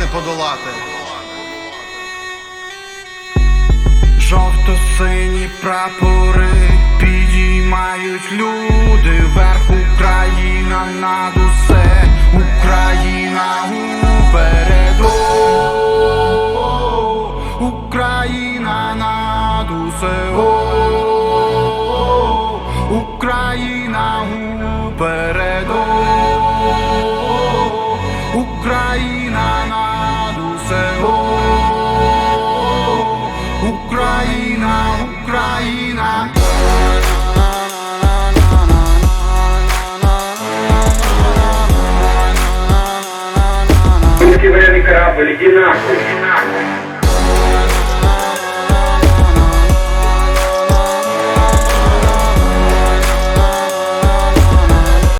не подолати. Жовто-сині прапори підіймають люди. Вверх Україна над усе, Україна упереду, Україна над усе, о, Україна упереду, Україна над усе. о, Україна, Україна. Русский корабль, иди нахуй.